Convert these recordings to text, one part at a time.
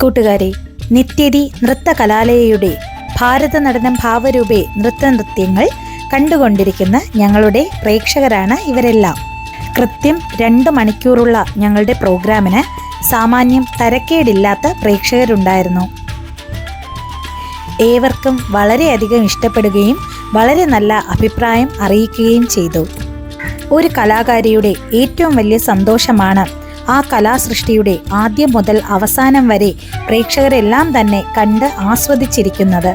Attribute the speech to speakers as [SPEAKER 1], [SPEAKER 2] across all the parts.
[SPEAKER 1] കൂട്ടുകാരെ നിത്യതി നൃത്ത കലാലയയുടെ ഭാരത നടനം ഭാവരൂപേ നൃത്തനൃത്യങ്ങൾ കണ്ടുകൊണ്ടിരിക്കുന്ന ഞങ്ങളുടെ പ്രേക്ഷകരാണ് ഇവരെല്ലാം. കൃത്യം രണ്ട് മണിക്കൂറുള്ള ഞങ്ങളുടെ പ്രോഗ്രാമിന് സാമാന്യം തരക്കേടില്ലാത്ത പ്രേക്ഷകരുണ്ടായിരുന്നു. ഏവർക്കും വളരെയധികം ഇഷ്ടപ്പെടുകയും വളരെ നല്ല അഭിപ്രായം അറിയിക്കുകയും ചെയ്തു. ഒരു കലാകാരിയുടെ ഏറ്റവും വലിയ സന്തോഷമാണ് ആ കലാസൃഷ്ടിയുടെ ആദ്യം മുതൽ അവസാനം വരെ പ്രേക്ഷകരെല്ലാം തന്നെ കണ്ട് ആസ്വദിച്ചിരിക്കുന്നത്.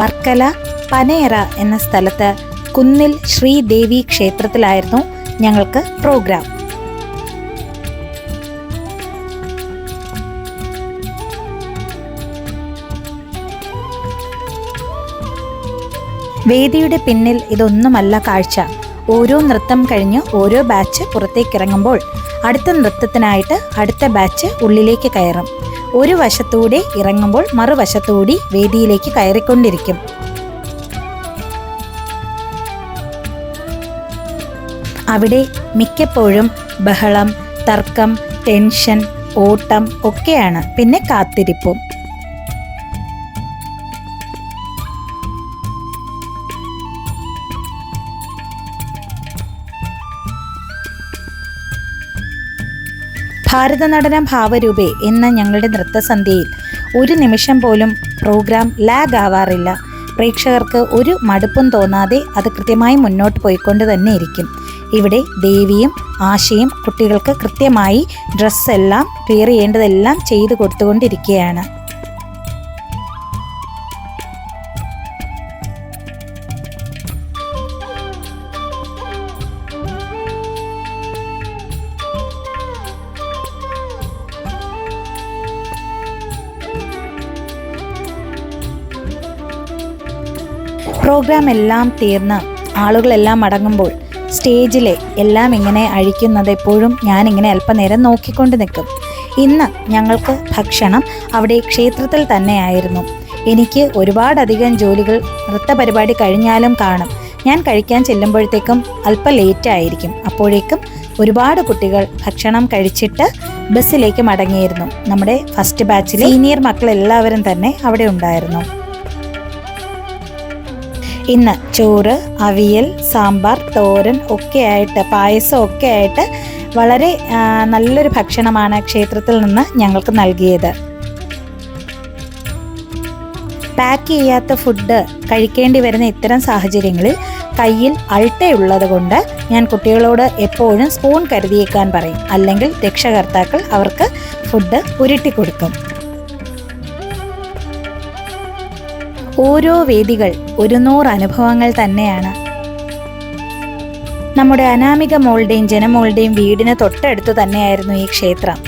[SPEAKER 1] വർക്കല പനേറ എന്ന സ്ഥലത്ത് കുന്നിൽ ശ്രീദേവി ക്ഷേത്രത്തിലായിരുന്നു ഞങ്ങൾക്ക് പ്രോഗ്രാം. വേദിയുടെ പിന്നിൽ ഇതൊന്നുമല്ല കാഴ്ച. ഓരോ നൃത്തം കഴിഞ്ഞ് ഓരോ ബാച്ച് പുറത്തേക്ക് ഇറങ്ങുമ്പോൾ അടുത്ത നൃത്തത്തിനായിട്ട് അടുത്ത ബാച്ച് ഉള്ളിലേക്ക് കയറും. ഒരു വശത്തൂടെ ഇറങ്ങുമ്പോൾ മറുവശത്തൂടി വേദിയിലേക്ക് കയറിക്കൊണ്ടിരിക്കും. അവിടെ മിക്കപ്പോഴും ബഹളം തർക്കം ടെൻഷൻ ഓട്ടം ഒക്കെയാണ്. പിന്നെ കാത്തിരിപ്പും. ഭാരതനടനം ഭാവരൂപേ എന്ന ഞങ്ങളുടെ നൃത്തസന്ധ്യയിൽ ഒരു നിമിഷം പോലും പ്രോഗ്രാം ലാഗ് ആവാറില്ല. പ്രേക്ഷകർക്ക് ഒരു മടുപ്പും തോന്നാതെ അത് കൃത്യമായി മുന്നോട്ട് പോയിക്കൊണ്ട് തന്നെ ഇരിക്കും. ഇവിടെ ദേവിയും ആശയും കുട്ടികൾക്ക് കൃത്യമായി ഡ്രസ്സെല്ലാം ക്ലിയർ ചെയ്യേണ്ടതെല്ലാം ചെയ്തു കൊടുത്തുകൊണ്ടിരിക്കുകയാണ്. പ്രോഗ്രാം എല്ലാം തീർന്ന് ആളുകളെല്ലാം മടങ്ങുമ്പോൾ സ്റ്റേജിലെ എല്ലാം ഇങ്ങനെ അഴിക്കുന്നത് എപ്പോഴും ഞാനിങ്ങനെ അല്പനേരം നോക്കിക്കൊണ്ട് നിൽക്കും. ഇന്ന് ഞങ്ങൾക്ക് ഭക്ഷണം അവിടെ ക്ഷേത്രത്തിൽ തന്നെയായിരുന്നു. എനിക്ക് ഒരുപാടധികം ജോലികൾ നൃത്ത പരിപാടി കഴിഞ്ഞാലും കാണും. ഞാൻ കഴിക്കാൻ ചെല്ലുമ്പോഴത്തേക്കും അല്പം ലേറ്റ് ആയിരിക്കും. അപ്പോഴേക്കും ഒരുപാട് കുട്ടികൾ ഭക്ഷണം കഴിച്ചിട്ട് ബസ്സിലേക്ക് മടങ്ങിയിരുന്നു. നമ്മുടെ ഫസ്റ്റ് ബാച്ചിലെ സീനിയർ മക്കൾ എല്ലാവരും തന്നെ അവിടെ ഉണ്ടായിരുന്നു. ഇന്ന് ചോറ് അവിയൽ സാമ്പാർ തോരൻ ഒക്കെ ആയിട്ട് പായസം ഒക്കെ ആയിട്ട് വളരെ നല്ലൊരു ഭക്ഷണമാണ് ക്ഷേത്രത്തിൽ നിന്ന് ഞങ്ങൾക്ക് നൽകിയത്. പാക്ക് ചെയ്യാത്ത ഫുഡ് കഴിക്കേണ്ടി വരുന്ന ഇത്തരം സാഹചര്യങ്ങളിൽ കയ്യിൽ അൾട്ടയുള്ളത് കൊണ്ട് ഞാൻ കുട്ടികളോട് എപ്പോഴും സ്പൂൺ കരുതിയേക്കാൻ പറയും. അല്ലെങ്കിൽ രക്ഷകർത്താക്കൾ അവർക്ക് ഫുഡ് ഉരുട്ടി കൊടുക്കും ഓരോ വേദികൾ ഒരു നൂറ് അനുഭവങ്ങൾ തന്നെയാണ്. നമ്മുടെ അനാമിക മോളുടെയും ജനമോളുടെയും വീടിന് തൊട്ടടുത്ത് തന്നെയായിരുന്നു ഈ ക്ഷേത്രം.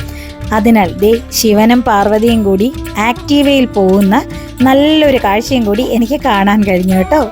[SPEAKER 1] അതിനാൽ ദേ ശിവനും പാർവതിയും കൂടി ആക്റ്റീവയിൽ പോകുന്ന നല്ലൊരു കാഴ്ചയും കൂടി എനിക്ക് കാണാൻ കഴിഞ്ഞു കേട്ടോ.